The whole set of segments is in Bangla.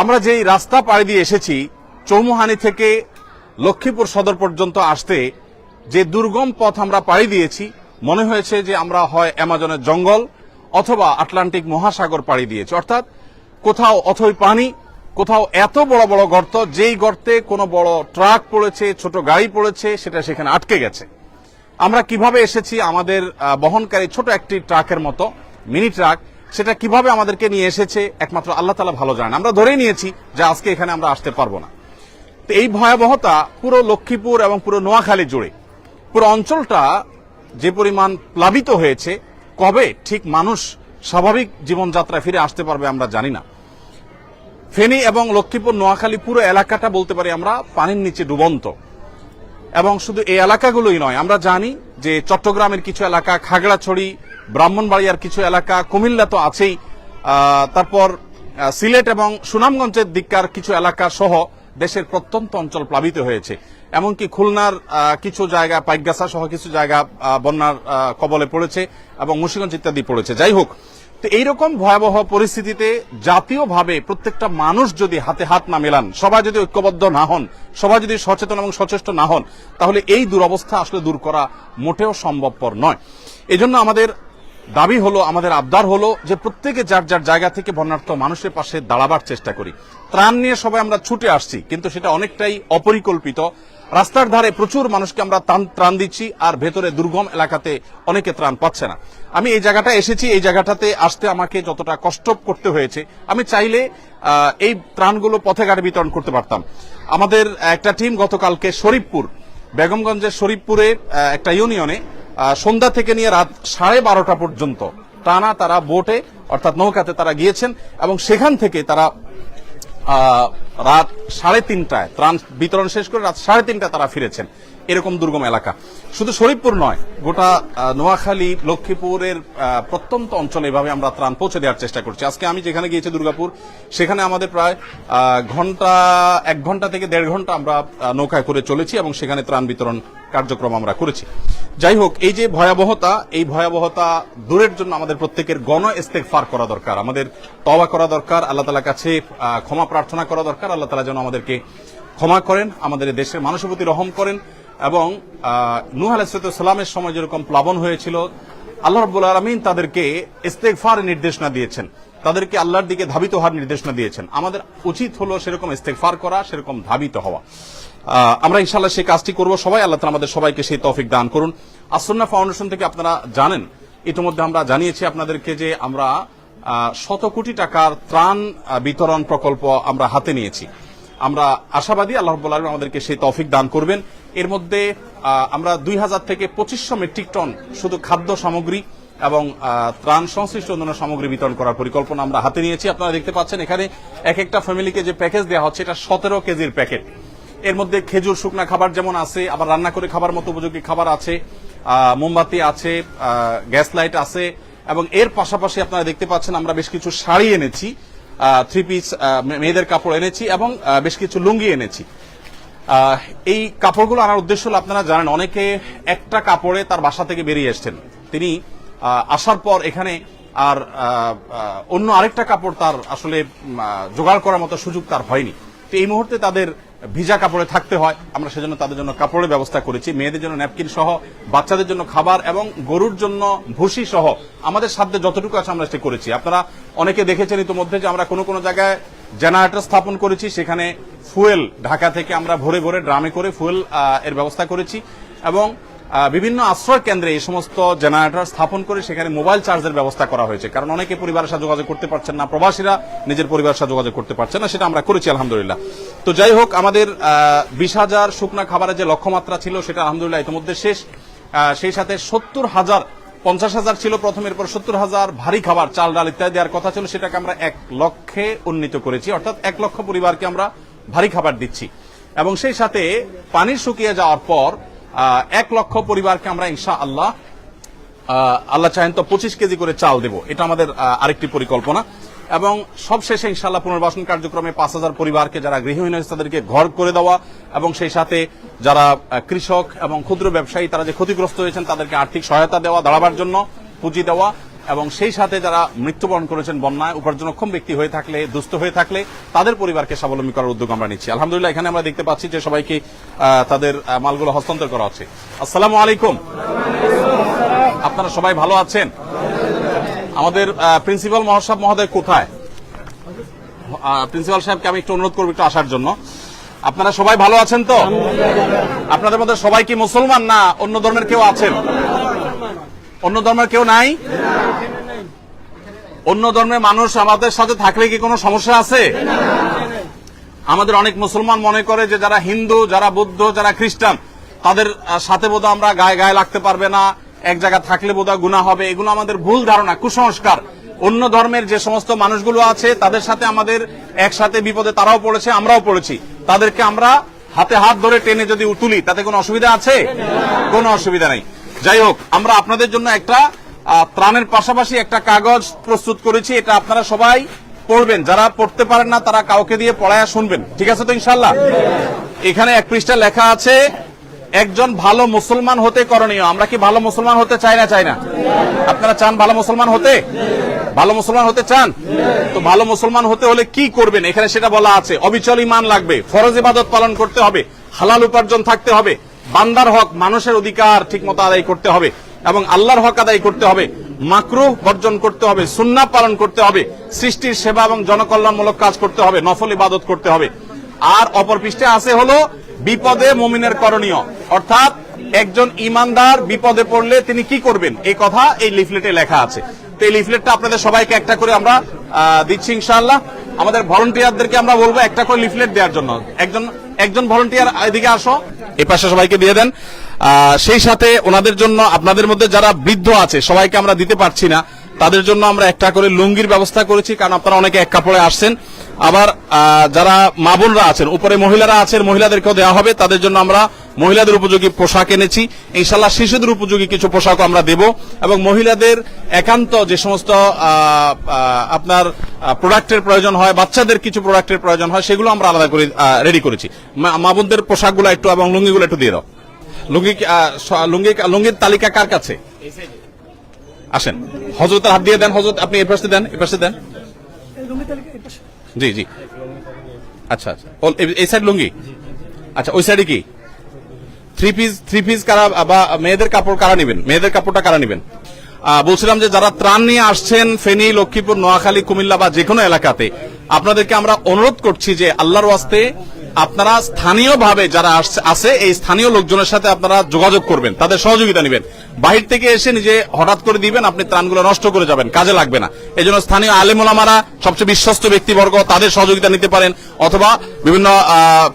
আমরা যেই রাস্তা পাড়ি দিয়ে এসেছি, চৌমুহানি থেকে লক্ষ্মীপুর সদর পর্যন্ত আসতে যে দুর্গম পথ আমরা পাড়ি দিয়েছি, মনে হয়েছে যে আমরা হয় অ্যামাজনের জঙ্গল অথবা আটলান্টিক মহাসাগর পাড়ি দিয়েছি। অর্থাৎ কোথাও অথই পানি, কোথাও এত বড় বড় গর্ত, যেই গর্তে কোনো বড় ট্রাক পড়েছে, ছোট গাড়ি পড়েছে, সেটা সেখানে আটকে গেছে। আমরা কীভাবে এসেছি? আমাদের বহনকারী ছোট একটি ট্রাকের মতো, মিনি ট্রাক সেটা কীভাবে আমাদেরকে নিয়ে এসেছে, একমাত্র আল্লাহ তালা ভালো জানেন। আমরা ধরেই নিয়েছি যে আজকে এখানে আমরা আসতে পারব না। তো এই ভয়াবহতা পুরো লক্ষ্মীপুর এবং পুরো নোয়াখালী জুড়ে। পুরো অঞ্চলটা যে পরিমাণ প্লাবিত হয়েছে, কবে ঠিক মানুষ স্বাভাবিক জীবনযাত্রায় ফিরে আসতে পারবে আমরা জানি না। ফেনী এবং লক্ষ্মীপুর, নোয়াখালী পুরো এলাকাটা বলতে পারি আমরা পানির নিচে ডুবন্ত। এবং শুধু এই এলাকাগুলোই নয়, আমরা জানি যে চট্টগ্রামের কিছু এলাকা, খাগড়াছড়ি ব্রাহ্মণবাড়িয়ার কিছু এলাকা, কুমিল্লা তো আছেই। তারপর সিলেট এবং সুনামগঞ্জের দিককার কিছু এলাকা সহ দেশের প্রত্যন্ত অঞ্চল প্লাবিত হয়েছে। এমনকি খুলনার কিছু জায়গা, পাইকগাছা সহ কিছু জায়গা বন্যার কবলে পড়েছে এবং মুন্সিগঞ্জ ইত্যাদি পড়েছে। যাই হোক, তো এইরকম ভয়াবহ পরিস্থিতিতে জাতীয়ভাবে প্রত্যেকটা মানুষ যদি হাতে হাত না মেলান, সবাই যদি ঐক্যবদ্ধ না হন, সবাই যদি সচেতন এবং সচেষ্ট না হন, তাহলে এই দুরবস্থা আসলে দূর করা মোটেও সম্ভবপর নয়। এজন্য আমাদের দাবি হলো, আমাদের আবদার হলো যে প্রত্যেকে যার যার জায়গা থেকে বন্যার্থ মানুষের পাশে দাঁড়াবার চেষ্টা করি। ত্রাণ নিয়ে সবাই আমরা ছুটে আসছি, কিন্তু সেটা অনেকটাই অপরিকল্পিত। রাস্তার ধারে প্রচুর মানুষকে আমরা ত্রাণ- দিচ্ছি, আর ভেতরে দুর্গম এলাকাতে অনেকে ত্রাণ পাচ্ছে না। আমি এই জায়গাটা এসেছি, এই জায়গাটাতে আসতে আমাকে যতটা কষ্ট করতে হয়েছে, আমি চাইলে এই ত্রাণগুলো পথে ঘাটে বিতরণ করতে পারতাম। আমাদের একটা টিম গতকালকে শরীফপুর, বেগমগঞ্জের শরীফপুরে একটা ইউনিয়নে সন্ধ্যা থেকে নিয়ে রাত সাড়ে বারোটা পর্যন্ত টানা তারা বোটে, অর্থাৎ নৌকাতে তারা গিয়েছেন এবং সেখান থেকে তারা রাত সাড়ে তিনটায় ত্রাণ বিতরণ শেষ করে রাত সাড়ে তিনটায় তারা ফিরেছেন। এরকম দুর্গম এলাকা। শুধু শরীফপুর নয়, গোটা নোয়াখালী, লক্ষ্মীপুরের প্রত্যন্ত অঞ্চলে এভাবে আমরা ত্রাণ পৌঁছে দেওয়ার চেষ্টা করছি। আজকে আমি যেখানে গিয়েছি, দুর্গাপুর, সেখানে আমাদের প্রায় ঘণ্টা, এক ঘণ্টা থেকে দেড় ঘণ্টা আমরা নৌকায় করে চলেছি এবং সেখানে ত্রাণ বিতরণ কার্যক্রম আমরা করেছি। যাই হোক, এই যে ভয়াবহতা, এই ভয়াবহতা দূরের জন্য আমাদের প্রত্যেকের গণ ইস্তেকফার করা দরকার, আমাদের তওবা করা দরকার, আল্লাহ তালার কাছে ক্ষমা প্রার্থনা করা দরকার, আল্লাহ তালা যেন আমাদেরকে ক্ষমা করেন, আমাদের দেশের মানুষের প্রতি রহম করেন এবং নুহ আলাইসালামের সময় যেরকম প্লাবন হয়েছিল, আল্লাহ রব্বুল আলমিন তাদেরকে ইস্তেকফার নির্দেশনা দিয়েছেন। তাদেরকে আল্লাহর দিকে ধাবিত হওয়ার নির্দেশনা দিয়েছেন। আমাদের উচিত হলো সেরকম ইস্তেকফার করা, সেরকম ধাবিত হওয়া। আমরা ইনশাল্লাহ সেই কাজটি করব সবাই। আল্লাহ আমাদের সবাইকে সেই তৌফিক দান করুন। আসন্না ফাউন্ডেশন থেকে আপনারা জানেন, ইতিমধ্যে আমরা জানিয়েছি আপনাদেরকে যে আমরা শত কোটি টাকার ত্রাণ বিতরণ প্রকল্প আমরা হাতে নিয়েছি। আমরা আশাবাদী আল্লাহ আমাদেরকে সেই তৌফিক দান করবেন। এর মধ্যে আমরা দুই হাজার থেকে পঁচিশশো মেট্রিক টন শুধু খাদ্য সামগ্রী এবং ত্রাণ সংশ্লিষ্ট অন্যান্য সামগ্রী বিতরণ করার পরিকল্পনা আমরা হাতে নিয়েছি। আপনারা দেখতে পাচ্ছেন এখানে এক একটা ফ্যামিলিকে যে প্যাকেজ দেওয়া হচ্ছে, এটা সতেরো কেজির প্যাকেট। এর মধ্যে খেজুর, শুকনা খাবার যেমন আছে, আবার রান্না করে খাবার মতো উপযোগী খাবার আছে মোমবাতি আছে গ্যাস লাইট আছে, এবং এর পাশাপাশি আপনারা দেখতে পাচ্ছেন আমরা বেশ কিছু শাড়ি এনেছি থ্রি পিস মেয়েদের কাপড় এনেছি এবং বেশ কিছু লুঙ্গি এনেছি। এই কাপড়গুলো আনার উদ্দেশ্য হলো আপনারা জানেন, অনেকে একটা কাপড়ে তার বাসা থেকে বেরিয়ে এসছেন। তিনি আসার পর এখানে আর অন্য আরেকটা কাপড় তার আসলে জোগাড় করার মতো সুযোগ তার হয়নি। তো এই মুহূর্তে তাদের ভিজা কাপড়ে থাকতে হয়। আমরা সেজন্য তাদের জন্য কাপড়ের ব্যবস্থা করেছি। মেয়েদের জন্য ন্যাপকিন সহ, বাচ্চাদের জন্য খাবার এবং গরুর জন্য ভুসি সহ আমাদের সাধ্যে যতটুকু আছে আমরা সেটা করেছি। আপনারা অনেকে দেখেছেন ইতিমধ্যে যে আমরা কোনো কোনো জায়গায় জেনারেটর স্থাপন করেছি, সেখানে ফুয়েল, ঢাকা থেকে আমরা ভরে ভরে ড্রামে করে ফুয়েল এর ব্যবস্থা করেছি এবং বিভিন্ন আশ্রয় কেন্দ্রে এই সমস্ত জেনারেটর স্থাপন করে সেখানে মোবাইল চার্জের ব্যবস্থা করা হয়েছে। কারণ অনেকে পরিবারের সাথে যোগাযোগ করতে পারছেন না, প্রবাসীরা নিজের পরিবারের সাথে যোগাযোগ করতে পারছেন না, সেটা আমরা করেছি, আলহামদুলিল্লাহ। তো যাই হোক, আমাদের বিশ হাজার শুকনা খাবারের যে লক্ষ্যমাত্রা ছিল, সেটা আলহামদুলিল্লাহ ইতিমধ্যে শেষ। সেই সাথে সত্তর হাজার পঞ্চাশ হাজার ছিল প্রথম, এরপর সত্তর হাজার, ভারী খাবার, চাল, ডাল ইত্যাদি। দেওয়ার কথা ছিল সেটাকে আমরা এক লক্ষে উন্নীত করেছি, অর্থাৎ এক লক্ষ পরিবারকে আমরা ভারী খাবার দিচ্ছি। এবং সেই সাথে পানি শুকিয়ে যাওয়ার পর এক লক্ষ পরিবারকে আমরা ইনশা আল্লাহ আল্লাহ চাহেন তো পঁচিশ কেজি করে চাল দেব। এটা আমাদের আরেকটি পরিকল্পনা। এবং সবশেষে ইনশাল্লাহ পুনর্বাসন কার্যক্রমে পাঁচ হাজার পরিবারকে যারা গৃহহীন হয়েছে তাদেরকে ঘর করে দেওয়া এবং সেই সাথে যারা কৃষক এবং ক্ষুদ্র ব্যবসায়ী তারা যে ক্ষতিগ্রস্ত হয়েছেন তাদেরকে আর্থিক সহায়তা দেওয়া, দাঁড়াবার জন্য পুঁজি দেওয়া এবং সেই সাথে যারা মৃত্যুবরণ করেছেন বন্যায়, উপার্জনক্ষম ব্যক্তি হয়ে থাকলে, দুস্থ হয়ে থাকলে তাদের পরিবারকে স্বাবলম্বী করার উদ্যোগ আমরা নিচ্ছি। আলহামদুলিল্লাহ, এখানে আমরা দেখতে পাচ্ছি যে সবাইকে তাদের মালগুলো হস্তান্তর করা হচ্ছে। আসসালামু আলাইকুম। আপনারা সবাই ভালো আছেন? আমাদের প্রিন্সিপাল মহাসাব মহোদয় কোথায়? প্রিন্সিপাল সাহেবকে আমি একটু অনুরোধ করব একটু আসার জন্য। আপনারা সবাই ভালো আছেন তো? আপনাদের মধ্যে সবাই কি মুসলমান না অন্য ধর্মের কেউ আছেন? অন্য ধর্মের কেউ নাই? অন্য ধর্মের মানুষ আমাদের সাথে থাকলে কি কোনো সমস্যা আছে? আমাদের অনেক মুসলমান মনে করে যে যারা হিন্দু, যারা বৌদ্ধ, যারা খ্রিস্টান, তাদের সাথে বোধ আমরা গায়ে গায়ে লাগতে পারবে না। এক জায়গায় থাকলে বোধ গুণা হবে। এগুলো আমাদের ভুল ধারণা, কুসংস্কার। অন্য ধর্মের যে সমস্ত মানুষগুলো আছে, তাদের সাথে আমাদের একসাথে বিপদে তারাও পড়েছে, আমরাও পড়েছি। তাদেরকে আমরা হাতে হাত ধরে টেনে যদি তুলি, তাতে কোনো অসুবিধা আছে? কোনো অসুবিধা নেই। যাই হোক, আমরা আপনাদের জন্য একটা ত্রাণের পাশাপাশি একটা কাগজ প্রস্তুত করেছি, এটা আপনারা সবাই পড়বেন। যারা পড়তে পারেন না, তারা কাউকে দিয়ে পড়ায়া শুনবেন। ঠিক আছে তো ইনশাল্লাহ এখানে এক পৃষ্ঠা লেখা আছে একজন ভালো মুসলমান হতে করণীয়। আমরা কি ভালো মুসলমান হতে চাই না চাই না? আপনারা চান ভালো মুসলমান হতে? ভালো মুসলমান হতে চান? তো ভালো মুসলমান হতে হলে কি করবেন? এখানে সেটা বলা আছে। অবিচল ইমান লাগবে। ফরজ ইবাদত পালন করতে হবে। হালাল উপার্জন থাকতে হবে। বান্দার হক মানুষের অধিকার ঠিক মতো আদায় করতে হবে এবং আল্লাহর হক আদায় করতে হবে। মাকরুহ বর্জন করতে হবে। সুন্নাহ পালন করতে হবে। সৃষ্টির সেবা এবং জনকল্যাণমূলক কাজ করতে হবে। নফল ইবাদত করতে হবে। আর অপর পৃষ্ঠে আছে হলো বিপদে মমিনের করণীয়। অর্থাৎ একজন ইমানদার বিপদে পড়লে তিনি কি করবেন? এই কথা এই লিফলেটে লেখা আছে। তো এই লিফলেটটা আপনাদের সবাইকে একটা করে আমরা দিচ্ছি ইনশাআল্লাহ। আমাদের ভলেন্টিয়ারদেরকে আমরা বলব একটা করে লিফলেট দেওয়ার জন্য। একজন একজন ভলেন্টিয়ার এদিকে আসো। এই পাশে সবাইকে দিয়ে দেন। সেই সাথে ওনাদের জন্য, আপনাদের মধ্যে যারা বৃদ্ধ আছে, সবাইকে আমরা দিতে পারছি না। তাদের জন্য আমরা একটা করে লুঙ্গির ব্যবস্থা করেছি, কারণ আপনারা অনেকে এক কাপড়ে আসছেন। আবার যারা মা বোনরা আছেন, উপরে মহিলারা আছেন, মহিলাদেরকেও দেওয়া হবে। তাদের জন্য আমরা মহিলাদের উপযোগী পোশাক এনেছি। ইনশাল্লাহ শিশুদের উপযোগী কিছু পোশাকও আমরা দেব এবং মহিলাদের একান্ত যে সমস্ত আপনার প্রোডাক্টের প্রয়োজন হয়, বাচ্চাদের কিছু প্রোডাক্টের প্রয়োজন হয়, সেগুলো আমরা আলাদা করে রেডি করেছি। মা- বোনদের পোশাকগুলো একটু এবং লুঙ্গিগুলো একটু দিয়ে দাও। লুঙ্গি লুঙ্গি, লুঙ্গির তালিকা কার কাছে? আসেন। হজরতের হাত দিয়ে দেন হজরত আপনি এ পাশে দেন এ পাশে দেন। জি জি। আচ্ছা আচ্ছা। এই- সাইড লুঙ্গি? আচ্ছা ওই সাইডে কি? থ্রি পিস থ্রি পিস কারা বা মেয়েদের কাপড় কারা নেবেন? মেয়েদের কাপড়টা কারা নেবেন? বলছিলাম যে যারা ত্রাণ নিয়ে আসছেন, ফেনী, লক্ষ্মীপুর, নোয়াখালী, কুমিল্লা বা যে কোনো এলাকাতে, আপনাদেরকে আমরা অনুরোধ করছি যে আল্লাহর ওয়াস্তে আপনারা স্থানীয়ভাবে যারা আছে, এই স্থানীয় লোকজনের সাথে আপনারা যোগাযোগ করবেন, তাদের সহযোগিতা নেবেন। বাহির থেকে এসে নিজে হঠাৎ করে দিবেন, আপনি ত্রাণগুলো নষ্ট করে যাবেন, কাজে লাগবে না। এই জন্য স্থানীয় আলেমুলামারা সবচেয়ে বিশ্বস্ত ব্যক্তিবর্গ, তাদের সহযোগিতা নিতে পারেন, অথবা বিভিন্ন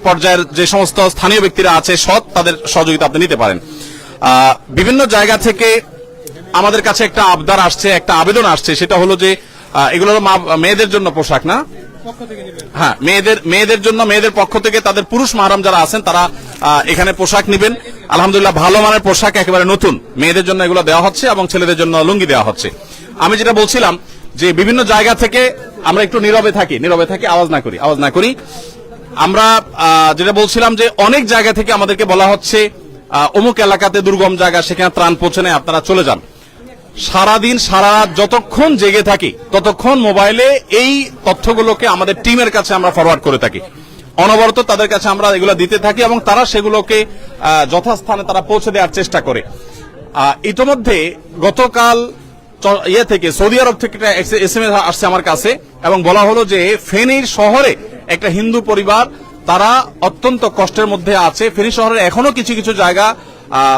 পর্যায়ের যে সমস্ত স্থানীয় ব্যক্তিরা আছে, সৎ তাদের সহযোগিতা আপনি নিতে পারেন। বিভিন্ন জায়গা থেকে আমাদের কাছে একটা আবদার আসছে, একটা আবেদন আসছে, সেটা হলো যে এগুলো মেয়েদের জন্য পোশাক, না? হ্যাঁ মেয়েদের মেয়েদের জন্য, মেয়েদের পক্ষ থেকে তাদের পুরুষ মাহারাম যারা আছেন, তারা এখানে পোশাক নেবেন। আলহামদুলিল্লাহ, ভালো মানের পোশাক একেবারে নতুন। মেয়েদের জন্য এগুলো দেওয়া হচ্ছে এবং ছেলেদের জন্য লুঙ্গি দেওয়া হচ্ছে। আমি যেটা বলছিলাম, যে বিভিন্ন জায়গা থেকে আমরা একটু নীরবে থাকি নীরবে থাকি, আওয়াজ না করি, আওয়াজ না করি। আমরা যেটা বলছিলাম যে, অনেক জায়গা থেকে আমাদেরকে বলা হচ্ছে অমুক এলাকাতে দুর্গম জায়গা, সেখানে ত্রাণ পৌঁছে নেয়, আপনারা চলে যান। সারাদিন, সারা রাত যতক্ষণ জেগে থাকি, ততক্ষণ মোবাইলে এই তথ্যগুলোকে আমাদের টিমের কাছে আমরা ফরওয়ার্ড করে থাকি। অনবরত তাদের কাছে আমরা এগুলো দিতে থাকি এবং তারা সেগুলোকে যথাস্থানে তারা পৌঁছে দেওয়ার চেষ্টা করে। ইতোমধ্যে গতকাল ইয়ে থেকে, সৌদি আরব থেকে একটা এস এম এস আসছে আমার কাছে এবং বলা হলো যে ফেনীর শহরে একটা হিন্দু পরিবার, তারা অত্যন্ত কষ্টের মধ্যে আছে। ফেনী শহরের এখনও কিছু কিছু জায়গা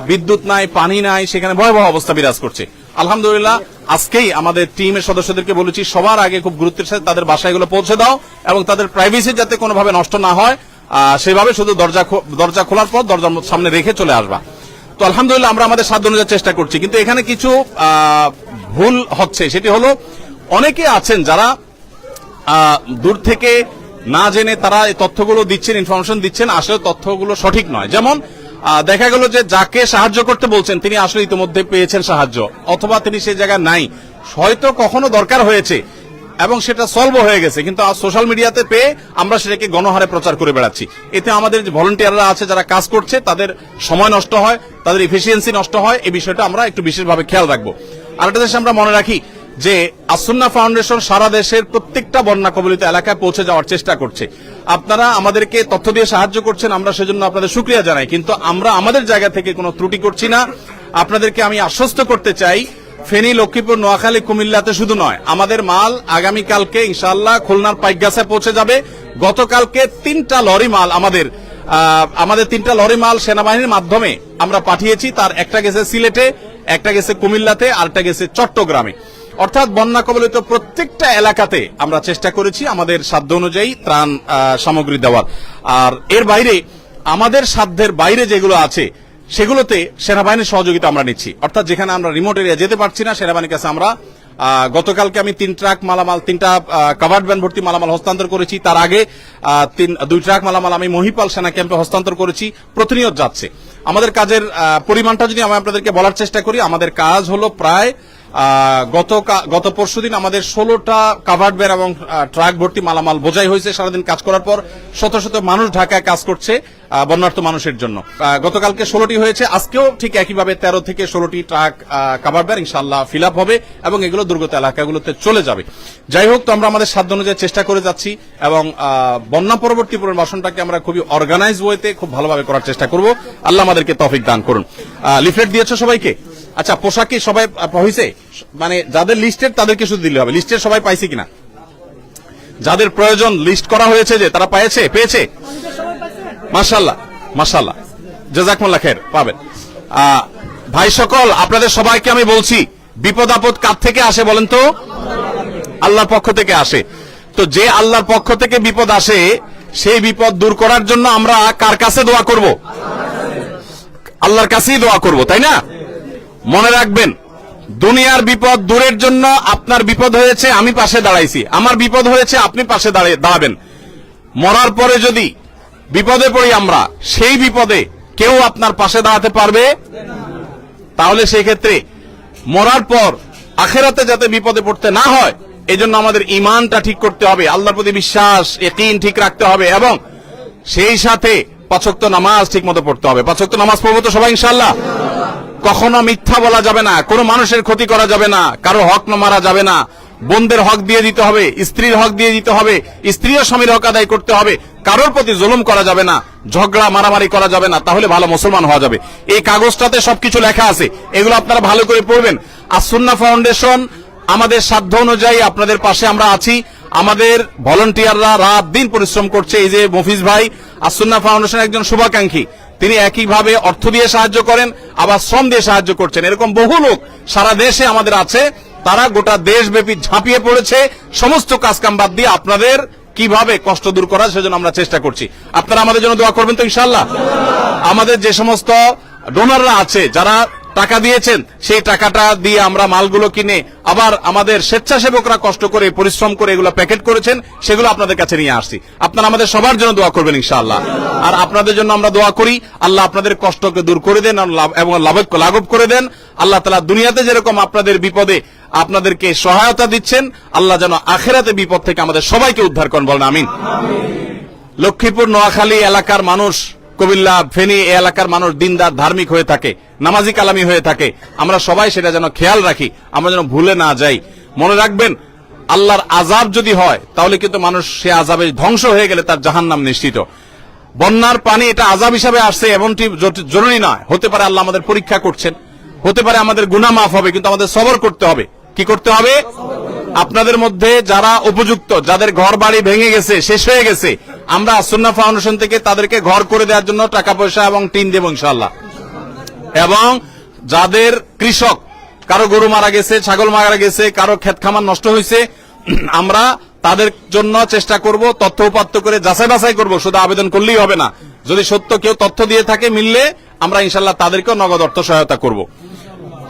বিদ্যুৎ নাই, পানি নাই, সেখানে ভয়াবহ অবস্থা বিরাজ করছে। আলহামদুলিল্লাহ, আজকেই আমাদের টিমের সদস্যদেরকে বলেছি, সবার আগে খুব গুরুত্বের সাথে তাদের বাসায়গুলো পৌঁছে দাও এবং তাদের প্রাইভেসি যাতে কোনোভাবে নষ্ট না হয় সেভাবে শুধু দরজা দরজা খোলার পর দরজার সামনে রেখে চলে আসবা। তো আলহামদুলিল্লাহ, আমরা আমাদের সাধ্য অনুযায়ী চেষ্টা করছি, কিন্তু এখানে কিছু ভুল হচ্ছে। সেটি হলো, অনেকে আছেন যারা দূর থেকে না জেনে তারা তথ্যগুলো দিচ্ছেন ইনফরমেশন দিচ্ছেন, আসলে তথ্যগুলো সঠিক নয়। যেমন দেখা গেল যে যাকে সাহায্য করতে বলছেন, তিনি আসলে ইতিমধ্যে পেয়েছেন সাহায্য, অথবা তিনি সেই জায়গায় নাই। হয়তো কখনো দরকার হয়েছে, এবং সেটা সলভ হয়ে গেছে, কিন্তু সোশ্যাল মিডিয়াতে পেয়ে আমরা সেটাকে গণহারে প্রচার করে বেড়াচ্ছি। এতে আমাদের যে ভলেন্টিয়াররা আছে, যারা কাজ করছে, তাদের সময় নষ্ট হয়, তাদের এফিসিয়েন্সি নষ্ট হয়, এই বিষয়টা আমরা একটু বিশেষভাবে খেয়াল রাখব। আরেকটা জিনিস আমরা মনে রাখি যে আসুন্না ফাউন্ডেশন সারা দেশের প্রত্যেকটা বন্যা কবলিত এলাকায় পৌঁছে যাওয়ার চেষ্টা করছে। আপনারা আমাদেরকে তথ্য দিয়ে সাহায্য করছেন, আমরা সেজন্য আপনাদের সুক্রিয়া জানাই। কিন্তু আমরা আমাদের জায়গা থেকে কোনো ত্রুটি করছি না। আপনাদেরকে আমি আশ্বস্ত করতে চাই, ফেনী, লক্ষ্মীপুর, নোয়াখালী, কুমিল্লাতে শুধু নয়, আমাদের মাল আগামীকালকে ইনশাল্লাহ খুলনার পাইকগাছে পৌঁছে যাবে। গতকালকে তিনটা লরি মাল আমাদের আমাদের তিনটা লরি মাল সেনাবাহিনীর মাধ্যমে আমরা পাঠিয়েছি। তার একটা গেছে সিলেটে, একটা গেছে কুমিল্লাতে আরেকটা গেছে চট্টগ্রামে। অর্থাৎ বন্যা কবলিত প্রত্যেকটা এলাকাতে আমরা চেষ্টা করেছি আমাদের সাধ্য অনুযায়ী ত্রাণ সামগ্রী দেওয়ার। আর এর বাইরে আমাদের সাধ্যের বাইরে যেগুলো আছে, সেগুলোতে সেনাবাহিনীর সহযোগিতা আমরা নিচ্ছি। অর্থাৎ যেখানে আমরা রিমোট এরিয়া যেতে পারছি না, সেনাবাহিনীর কাছে আমরা গতকালকে আমি তিন ট্রাক মালামাল, তিনটা কাভার্ড ভ্যান ভর্তি মালামাল হস্তান্তর করেছি। তার আগে তিন, দুই ট্রাক মালামাল আমি মহিপাল সেনা ক্যাম্পে হস্তান্তর করেছি। প্রতিনিয়ত যাচ্ছে। আমাদের কাজের পরিমাণটা যদি আমি আপনাদেরকে বলার চেষ্টা করি, আমাদের কাজ হলো প্রায় গত গত পরশুদিন আমাদের ষোলোটা কাভার্ড ভ্যান এবং ট্রাক ভর্তি মালামাল বোঝাই হয়েছে সারাদিন কাজ করার পর শত শত মানুষ ঢাকায় কাজ করছে বন্যার্থ মানুষের জন্য। গতকালকে ষোলোটি হয়েছে, আজকেও ঠিক একইভাবে তেরো থেকে ষোলোটি ট্রাক কাভার ভ্যান ইনশাল্লাহ ফিল আপ হবে এবং এগুলো দুর্গত এলাকাগুলোতে চলে যাবে। যাই হোক, তো আমরা আমাদের সাধ্য অনুযায়ী চেষ্টা করে যাচ্ছি এবং বন্যা পরবর্তী পুনর্বাসনটাকে আমরা খুবই অর্গানাইজ ওয়েতে খুব ভালোভাবে করার চেষ্টা করব। আল্লাহ আমাদেরকে তফিক দান করুন। লিফলেট দিয়েছ সবাইকে? আচ্ছা পোশাক কি সবাই হয়েছে মানে যাদের লিস্টের তাদেরকে শুধু দিলে হবে। লিস্টের সবাই পাইছে কিনা? যাদের প্রয়োজন লিস্ট করা হয়েছে যে, তারা পেয়েছে পেয়েছে? মাশাল্লাহ মাশাল্লাহ জাজাকমুল্লাহ খের পাবেন। ভাই সকল, আপনাদের সবাইকে আমি বলছি, বিপদ আপদ কার থেকে আসে বলেন তো? আল্লাহর পক্ষ থেকে আসে। তো যে আল্লাহর পক্ষ থেকে বিপদ আসে, সেই বিপদ দূর করার জন্য আমরা কার কাছে দোয়া করব? আল্লাহর কাছেই দোয়া করব, তাই না? মনে রাখবেন, দুনিয়ার বিপদ দূরের জন্য আপনার বিপদ হয়েছে, আমি পাশে দাঁড়াইছি। আমার বিপদ হয়েছে, আপনি পাশে দাঁড়িয়ে দাঁড়াবেন। মরার পরে যদি বিপদে পড়ি আমরা, সেই বিপদে কেউ আপনার পাশে দাঁড়াতে পারবে? তাহলে সেই ক্ষেত্রে মরার পর আখেরাতে যাতে বিপদে পড়তে না হয় এই জন্য আমাদের ইমানটা ঠিক করতে হবে, আল্লাহর প্রতি বিশ্বাস একিন ঠিক রাখতে হবে এবং সেই সাথে পাচক্ত নামাজ ঠিক মতো পড়তে হবে। পাচক্ত নামাজ পড়ব তো সবাই ইনশাল্লাহ কখনো মিথ্যা বলা যাবে না, কোনো মানুষের ক্ষতি করা যাবে না কারও হক না মারা যাবে না। বোনদের হক দিয়ে দিতে হবে, স্ত্রীর হক দিয়ে দিতে হবে স্ত্রীও স্বামীর হক আদায় করতে হবে, কারোর প্রতি জুলুম করা যাবে না, ঝগড়া, মারামারি করা যাবে না, তাহলে ভালো মুসলমান হওয়া যাবে। এই কাগজটাতে সবকিছু লেখা আছে, এগুলো আপনারা ভালো করে পড়বেন। আর সুন্না ফাউন্ডেশন আমাদের সাধ্য অনুযায়ী আপনাদের পাশে আমরা আছি। আমাদের ভলেন্টিয়াররা রাত দিন পরিশ্রম করছে, এই যে মফিজ ভাই আসুন্না ফাউন্ডেশন একজন শুভাকাঙ্ক্ষী। তিনি একইভাবে অর্থ দিয়ে সাহায্য করেন, আবার শ্রম দিয়ে সাহায্য করছেন। এরকম বহু লোক সারা দেশে আমাদের আছে। তারা গোটা দেশব্যাপী ঝাঁপিয়ে পড়েছে। সমস্ত কাজকাম বাদ দিয়ে আপনাদের কীভাবে কষ্ট দূর করা সেজন্য আমরা চেষ্টা করছি। আপনারা আমাদের জন্য দোয়া করবেন তো ইনশাল্লাহ আমাদের যে সমস্ত ডোনাররা আছে, যারা টাকা দিয়েছেন, সেই টাকাটা দিয়ে আমরা মালগুলো কিনে আবার আমাদের স্বেচ্ছাসেবকরা কষ্ট করে, পরিশ্রম করে এগুলো প্যাকেট করেছেন, সেগুলো আপনাদের কাছে নিয়ে আসছি। আপনারা আমাদের সবার জন্য দোয়া করবেন ইনশাআল্লাহ। আর আপনাদের জন্য আমরা দোয়া করি, আল্লাহ আপনাদের কষ্টকে দূর করে দেন এবং লাভ লাঘব করে দেন। আল্লাহ তালা দুনিয়াতে যেরকম আপনাদের বিপদে আপনাদেরকে সহায়তা দিচ্ছেন, আল্লাহ যেন আখেরাতে বিপদ থেকে আমাদের সবাইকে উদ্ধার করেন বলেন, আমিন। লক্ষ্মীপুর, নোয়াখালী এলাকার মানুষ কবিল্লা, ফেনী এই এলাকার মানুষ দিনদার, ধার্মিক হয়ে থাকে, নামাজি কালামি হয়ে থাকে। আমরা সবাই সেটা যেন খেয়াল রাখি, আমরা যেন ভুলে না যাই। মনে রাখবেন, আল্লাহর আজাব যদি হয়, তাহলে কিন্তু মানুষ সে আজাবে ধ্বংস হয়ে গেলে তার জাহান্নাম নিশ্চিত। বন্যার পানি এটা আজাব হিসাবে আসছে, এমনটি জরুরি নয়। হতে পারে আল্লাহ আমাদের পরীক্ষা করছেন, হতে পারে আমাদের গুনাহ মাফ হবে, কিন্তু আমাদের সবর করতে হবে। কি করতে হবে? আপনাদের মধ্যে যারা উপযুক্ত, যাদের ঘর বাড়ি ভেঙে গেছে, শেষ হয়ে গেছে আমরা আসন্না ফাউন্ডেশন থেকে তাদেরকে ঘর করে দেওয়ার জন্য টাকা, পয়সা এবং টিন দেব ইনশাল্লাহ এবং যাদের কৃষক, কারও গরু মারা গেছে, ছাগল মারা গেছে, কারও ক্ষেত খামার নষ্ট হয়েছে, আমরা তাদের জন্য চেষ্টা করব তথ্য উপাত্ত করে যাচাই বাছাই করব, শুধু আবেদন করলেই হবে না। যদি সত্য কেউ তথ্য দিয়ে থাকে মিললে আমরা ইনশাল্লাহ তাদেরকেও নগদ অর্থ সহায়তা করব।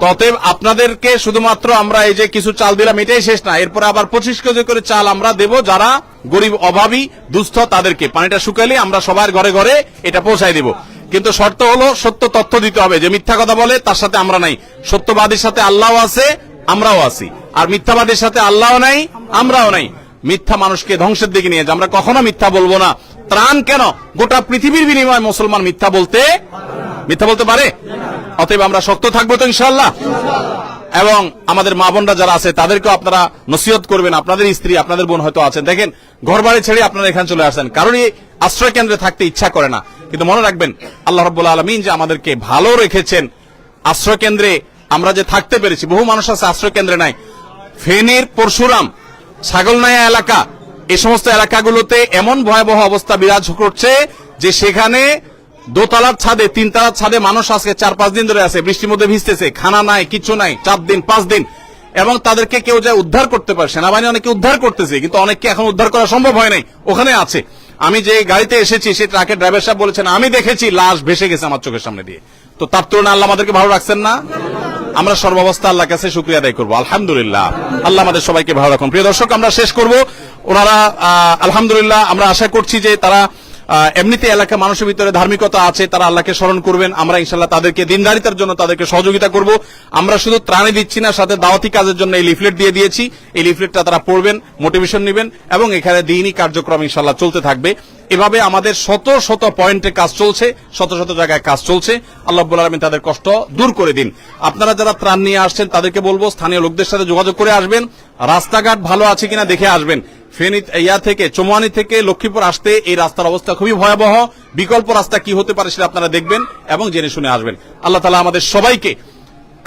ততএব আপনাদেরকে শুধুমাত্র আমরা এই যে কিছু চাল দিলাম, এটাই শেষ না, এরপরে আবার পঁচিশ কেজি করে চাল আমরা দেব যারা গরিব অভাবী, দুস্থ তাদেরকে। পানিটা শুকাইলে আমরা সবার ঘরে ঘরে এটা পৌঁছায় দেব। কিন্তু শর্ত হলো সত্য তথ্য দিতে হবে। যে মিথ্যা কথা বলে, তার সাথে আমরা নাই। সত্যবাদীর সাথে আল্লাহ আছে, আমরাও আছি। আর মিথ্যাবাদীর সাথে আল্লাহ নাই, আমরাও নাই। মিথ্যা মানুষকে ধ্বংসের দিকে নিয়ে যায়। আমরা কখনো মিথ্যা বলব না। ত্রাণ কেন? গোটা পৃথিবীর বিনিময়ে মুসলমান মিথ্যা বলতে মিথ্যা বলতে পারে? অতএব আমরা শক্ত থাকব তো ইনশাল্লাহ এবং আমাদের মা বোনরা যারা আছে, তাদেরকেও আপনারা নসিহত করবেন। আপনাদের স্ত্রী, আপনাদের বোন হয়তো আছেন। দেখেন ঘর বাড়ি ছেড়ে আপনারা এখানে চলে আসেন। কারণ এই আশ্রয় কেন্দ্রে থাকতে ইচ্ছা করে না। কিন্তু মনে রাখবেন, আল্লাহ রব্বুল্লা আলমিন যে আমাদেরকে ভালো রেখেছেন আশ্রয় কেন্দ্রে, আমরা যে থাকতে পেরেছি, বহু মানুষ আছে আশ্রয় কেন্দ্রে নাই। ফেনীর পরশুরাম, ছাগলনায়া এলাকা এই সমস্ত এলাকাগুলোতে এমন ভয়াবহ অবস্থা বিরাজ করছে যে সেখানে দোতলার ছাদে, তিনতলার ছাদে মানুষ আজকে চার, পাঁচ দিন ধরে আছে। বৃষ্টির মধ্যে ভিজতেছে, খানা নাই কিছু নাই, চার দিন, পাঁচ দিন। এবং তাদেরকে কেউ যায় উদ্ধার করতে পারে, সেনাবাহিনী অনেকে উদ্ধার করতেছে, কিন্তু অনেককে এখন উদ্ধার করা সম্ভব হয় নাই। ওখানে আছে। আমি যে গাড়িতে এসেছি, সেই ট্রাকের ড্রাইভার সাহেব বলেছেন, আমি দেখেছি, লাশ ভেসে গেছে আমার চোখের সামনে দিয়ে। তো তার তুলনায় আল্লাহ আমাদেরকে ভালো রাখছেন না? আমরা সর্বাবস্থা আল্লাহ কাছে শুক্রিয়া আদায় করব, আলহামদুলিল্লাহ। আল্লাহ আমাদের সবাইকে ভালো রাখুন। প্রিয় দর্শক, আমরা শেষ করব। ওনারা আলহামদুলিল্লাহ, আমরা আশা করছি যে তারা এমনিতে এলাকা মানুষের ভিতরে ধার্মিকতা আছে, তারা আল্লাহকে স্মরণ করবেন। আমরা ইনশাল্লাহ তাদেরকে, দিনদারিতার জন্য তাদেরকে সহযোগিতা করব। আমরা শুধু ত্রাণে দিচ্ছি না, সাথে দাওয়াতি কাজের জন্য এই লিফলেট দিয়ে দিয়েছি। এই লিফলেটটা তারা পড়বেন মোটিভেশন নেবেন এবং এখানে দিনই কার্যক্রম ইনশাল্লাহ চলতে থাকবে। এভাবে আমাদের শত শত পয়েন্টে কাজ চলছে, শত শত জায়গায় কাজ চলছে। আল্লাহ আলমিন তাদের কষ্ট দূর করে দিন। আপনারা যারা ত্রাণ নিয়ে আসছেন, তাদেরকে বলব, স্থানীয় লোকদের সাথে যোগাযোগ করে আসবেন। রাস্তাঘাট ভালো আছে কিনা দেখে আসবেন। ফেনী ইয়া থেকে চৌমানি থেকে লক্ষ্মীপুর আসতে এই রাস্তার অবস্থা খুবই ভয়াবহ। বিকল্প রাস্তা কি হতে পারে সেটা আপনারা দেখবেন এবং জেনে শুনে আসবেন। আল্লাহ তালা আমাদের সবাইকে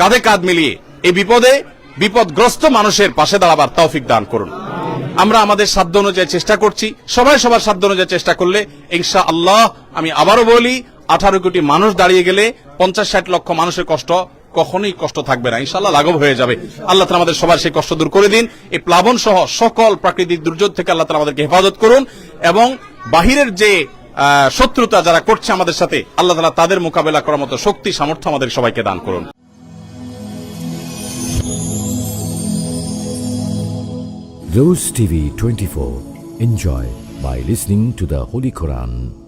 কাঁধে কাঁধ মিলিয়ে এই বিপদে বিপদগ্রস্ত মানুষের পাশে দাঁড়াবার তৌফিক দান করুন। আমরা আমাদের সাধ্য অনুযায়ী চেষ্টা করছি। সবাই সবার সাধ্য অনুযায়ী চেষ্টা করলে ইনশা আল্লাহ আমি আবারও বলি, আঠারো কোটি মানুষ দাঁড়িয়ে গেলে পঞ্চাশ ষাট লক্ষ মানুষের কষ্ট কখনোই কষ্ট থাকবে না ইনশাল্লাহ লাঘব হয়ে যাবে আল্লাহ তালা আমাদের সবার সেই কষ্ট দূর করে দিন এই প্লাবন সহ সকল প্রাকৃতিক দুর্যোগ থেকে আল্লাহ তালা আমাদেরকে হেফাজত করুন এবং বাহিরের যে শত্রুতা যারা করছে আমাদের সাথে, আল্লাহ তালা তাদের মোকাবেলা করার মতো শক্তি, সামর্থ্য আমাদের সবাইকে দান করুন Rose TV 24. Enjoy by listening to the Holy Quran.